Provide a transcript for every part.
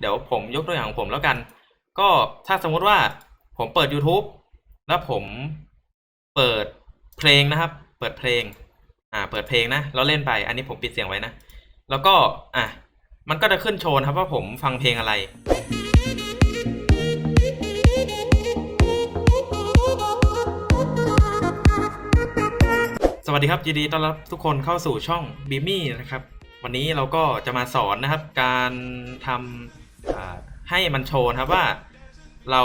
เดี๋ยวผมยกตัวอย่างของผมแล้วกัน ก็ถ้าสมมติว่าผมเปิด YouTube แล้วผมเปิดเพลงนะครับ เปิดเพลง อ่า เปิดเพลงนะแล้วเล่นไป อันนี้ผมปิดเสียงไว้นะ แล้วก็ อะ มันก็จะขึ้นโชว์นครับว่าผมฟังเพลงอะไร สวัสดีครับยินดีต้อนรับทุกคนเข้าสู่ช่องบีมี่นะครับ วันนี้เราก็จะมาสอนนะครับ การทำ ให้มันโชว์นะครับว่าเรา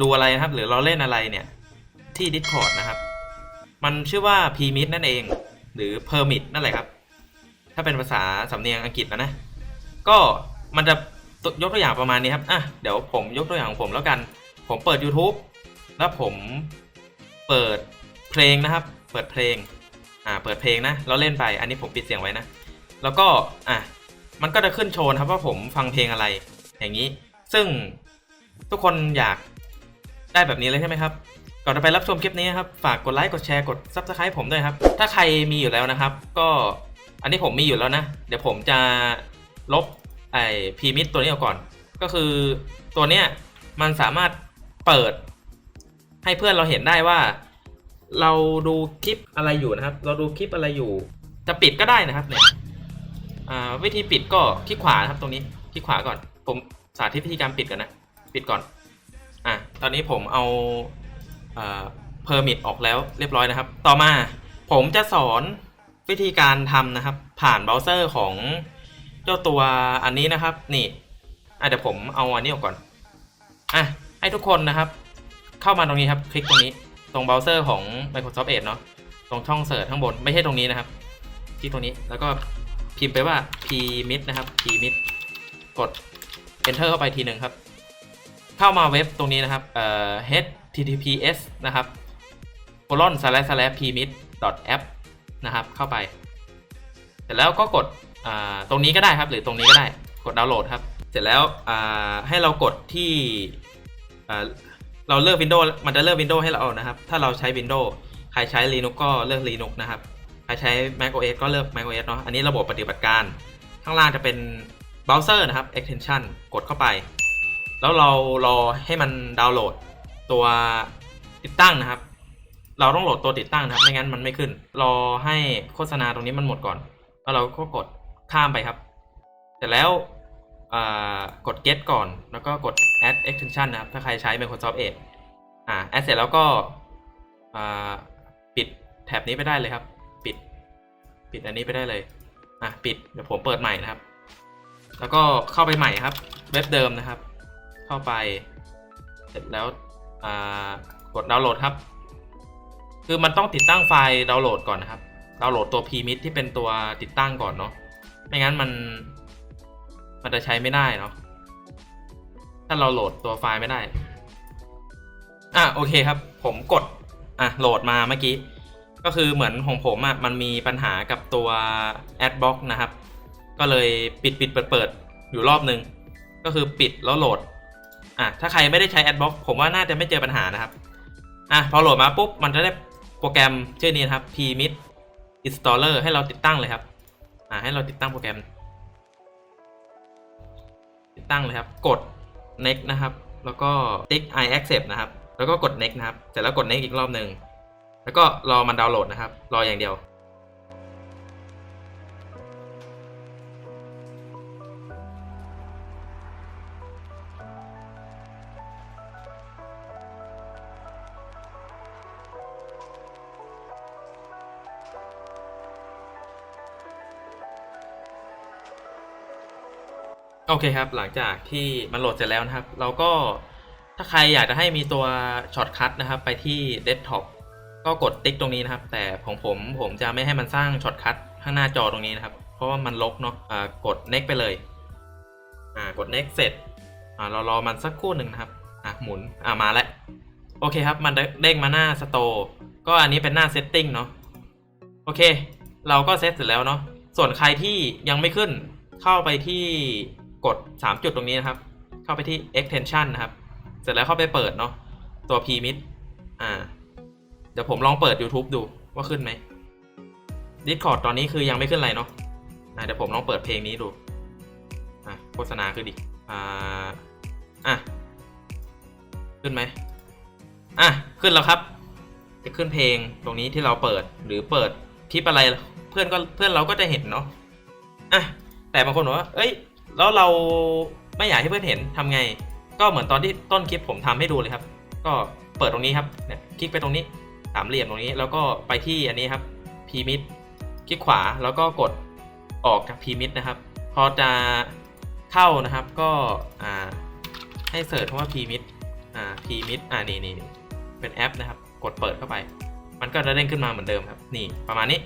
ดูอะไรนะครับ หรือเราเล่นอะไรเนี่ย ที่ Discord นะครับ มันชื่อว่า p r m i t นั่นเอง หรือ Permit นั่นแหละครับ ถ้าเป็นภาษาสำเนียงอังกฤษนะนะ ก็มันจะยกตัวอย่างประมาณนี้ครับอะเดี๋ยวผมยกตัวอย่างของผมแล้วกัน ผมเปิด YouTube แล้วผมเปิดเพลงนะครับ เปิดเพลง อ่า เปิดเพลงนะแล้วเล่นไป อันนี้ผมปิดเสียงไว้นะ แล้วก็ อะ มันก็จะขึ้นโชว์ครับว่าผมฟังเพลงอะไร อย่างนี้ ซึ่งทุกคนอยากได้แบบนี้เลยใช่ไหมครับ ก่อนจะไปรับชมคลิปนี้นะครับ ฝากกดไลค์กดแชร์กด Subscribe ผมด้วยครับ ถ้าใครมีอยู่แล้วนะครับ ก็อันนี้ผมมีอยู่แล้วนะ เดี๋ยวผมจะลบไอ้พีมิดตัวนี้ออกก่อน ก็คือตัวเนี้ยมันสามารถเปิด ให้เพื่อนเราเห็นได้ว่า เราดูคลิปอะไรอยู่นะครับ เราดูคลิปอะไรอยู่ จะปิดก็ได้นะครับเนี่ยอ่าวิธีปิดก็คลิกขวานะครับตรงนี้คลิกขวาก่อน ผมสาธิตวิธีการปิดก่อนนะ ปิดก่อน อะ ตอนนี้ผมเอาเพอร์มิตออกแล้วเรียบร้อยนะครับ ต่อมาผมจะสอนวิธีการทำนะครับ ผ่านเบราว์เซอร์ของเจ้าตัวอันนี้นะครับ นี่อะเดี๋ยวผมเอาอันนี้ออกก่อน อะ ให้ทุกคนนะครับ เข้ามาตรงนี้ครับ คลิกตรงนี้ ตรงเบราว์เซอร์ของ Microsoft Edge เนาะ ตรงช่องเสิร์ชข้างบน ไม่ใช่ตรงนี้นะครับคลิกตรงนี้ แล้วก็พิมพ์ไปว่า pmit นะครับ pmit กด enter เข้าไปทีหนึ่งครับ เข้ามาเว็บตรงนี้นะครับเอ่อ https นะครับ colon slash slash pmit app นะครับ เข้าไป เสร็จแล้วก็กดอ่าตรงนี้ก็ได้ครับ หรือตรงนี้ก็ได้กดดาวน์โหลดครับ เสร็จแล้วอ่าให้เรากดที่อ่าเราเลือก Windows มันจะเลือก Windows ให้เรานะครับ ถ้าเราใช้ Windows ใครใช้ Linux ก็เลือก Linux นะครับ ใครใช้ macOS ก็เลือก macOS เนาะ อันนี้ระบบปฏิบัติการ ข้างล่างจะเป็น เบราว์เซอร์นะครับ extension กดเข้าไป แล้วเรารอให้มันดาวน์โหลดตัวติดตั้งนะครับ เราต้องโหลดตัวติดตั้งนะครับ ไม่งั้นมันไม่ขึ้น รอให้โฆษณาตรงนี้มันหมดก่อน แล้วเราก็กดข้ามไปครับ เสร็จแล้วกด get ก่อน แล้วก็กด add extension นะครับ ถ้าใครใช้ Microsoft Edge อ่า add เสร็จแล้วก็ปิดแท็บนี้ไปได้เลยครับ ปิด ปิดอันนี้ไปได้เลย อะ ปิด เดี๋ยวผมเปิดใหม่นะครับ แล้วก็เข้าไปใหม่ครับ เว็บเดิมนะครับ เข้าไป เสร็จแล้วกดดาวน์โหลดครับ คือมันต้องติดตั้งไฟล์ดาวน์โหลดก่อนนะครับ ดาวน์โหลดตัว pmit ที่เป็นตัวติดตั้งก่อนเนาะ ไม่งั้นมัน มันจะใช้ไม่ได้เนาะ ถ้าเราโหลดตัวไฟล์ไม่ได้ อะโอเคครับ ผมกด อะโหลดมาเมื่อกี้ ก็คือเหมือนของผมอะมันมีปัญหากับตัว Adblock นะครับ ก็เลยปิดปิดเปิดเปิดอยู่รอบนึง ก็คือปิดแล้วโหลดอะถ้าใครไม่ได้ใช้ Adblock ผมว่าน่าจะไม่เจอปัญหานะครับอะพอโหลดมาปุ๊บมันจะได้โปรแกรมชื่อนี้นะครับ pmit installer ให้เราติดตั้งเลยครับอะให้เราติดตั้งโปรแกรม ติดตั้งเลยครับ กด next นะครับ แล้วก็ติ๊ก i accept นะครับ แล้วก็กด next นะครับ เสร็จแล้วกด next อีกรอบหนึ่งแล้วก็รอมันดาวน์โหลดนะครับ รออย่างเดียว โอเคครับ หลังจากที่มันโหลดเสร็จแล้วนะครับ เราก็ถ้าใครอยากจะให้มีตัวช็อตคัทนะครับ ไปที่เดสก์ท็อปก็กดติ๊กตรงนี้นะครับ แต่ของผมผมจะไม่ให้มันสร้างช็อตคัทข้างหน้าจอตรงนี้นะครับ เพราะว่ามันลกเนาะอ่ากด next ไปเลยอ่ากด next เสร็จอ่าเรารอมันสักครู่หนึ่งนะครับอะหมุนอ่ามาแล้วโอเคครับ มันเด้งมาหน้าสโตร์ก็อันนี้เป็นหน้าเซตติ้งเนาะโอเค เราก็เซตเสร็จแล้วเนาะส่วนใครที่ยังไม่ขึ้นเข้าไปที่ กด 3 จุดตรงนี้นะครับ เข้าไปที่ extension นะครับ เสร็จแล้วเข้าไปเปิดเนาะตัว pmit อ่า เดี๋ยวผมลองเปิด YouTube ดูว่าขึ้นไหม Discord ตอนนี้คือยังไม่ขึ้นอะไรเนาะอ่าเดี๋ยวผมลองเปิดเพลงนี้ดู อะโฆษณาขึ้นอีกอ่า อะ ขึ้นไหม อะ ขึ้นแล้วครับ จะขึ้นเพลงตรงนี้ที่เราเปิดหรือเปิดคลิปอะไร เพื่อนก็เพื่อนเราก็จะเห็นเนาะ อะ แต่บางคนบอกว่า เอ้ย แล้วเราไม่อยากให้เพื่อนเห็นทำไง ก็เหมือนตอนที่ต้นคลิปผมทำให้ดูเลยครับ ก็เปิดตรงนี้ครับเนี่ยคลิกไปตรงนี้สามเหลี่ยมตรงนี้ แล้วก็ไปที่อันนี้ครับพีมิดคลิกขวาแล้วก็กดออกจากพีมิดนะครับ พอจะเข้านะครับก็อ่าให้เสิร์ชคำว่าพีมิดอ่าพีมิดอ่านี่นี่นี่เป็นแอปนะครับ กดเปิดเข้าไป มันก็จะเด้งขึ้นมาเหมือนเดิมครับ นี่ประมาณนี้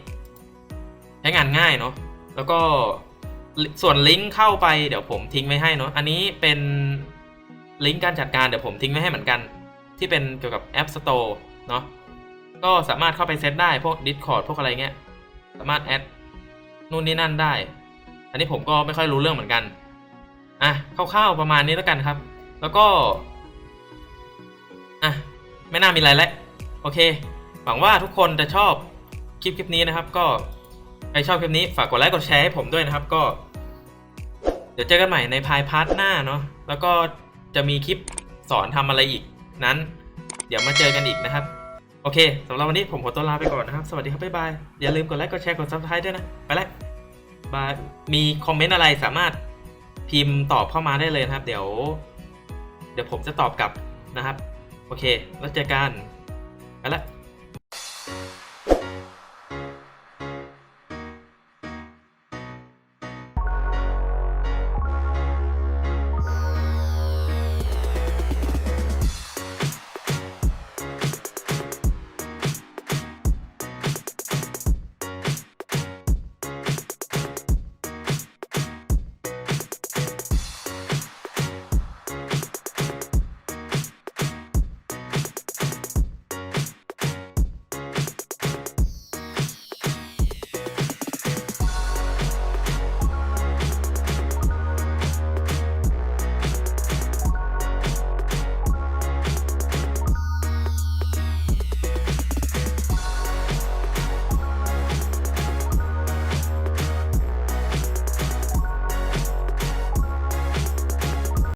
ใช้งานง่ายเนาะแล้วก็ ส่วนลิงก์เข้าไปเดี๋ยวผมทิ้งไว้ให้เนาะอันนี้เป็นลิงก์การจัดการเดี๋ยวผมทิ้งไว้ให้เหมือนกัน ที่เป็นเกี่ยวกับ App Store เนาะก็สามารถเข้าไปเซตได้พวก Discord พวกอะไรเงี้ยสามารถแอดนู่นนี่นั่นได้ อันนี้ผมก็ไม่ค่อยรู้เรื่องเหมือนกันอะคร่าวๆประมาณนี้แล้วกันครับ แล้วก็อะไม่น่ามีอะไรแล้วโอเค หวังว่าทุกคนจะชอบคลิปคลิปนี้นะครับ ก็ใครชอบคลิปนี้ฝากกดไลค์กดแชร์ให้ผมด้วยนะครับก็ ดี๋ยวเจอกันใหม่ในพายพาร์ทหน้าเนาะแล้วก็จะมีคลิปสอนทำอะไรอีกนั้น เดี๋ยวมาเจอกันอีกนะครับ โอเคสำหรับวันนี้ผมขอตัวลาไปก่อนนะครับ สวัสดีครับบ๊ายบายอย่าลืมกดไลค์กดแชร์กดซับสไครต์ด้วยนะ ไปแล้วบายมีคอมเมนต์อะไรสามารถพิมพ์ตอบเข้ามาได้เลยนะครับ เดี๋ยว เดี๋ยวผมจะตอบกลับนะครับ โอเค แล้วเจอกันไปละ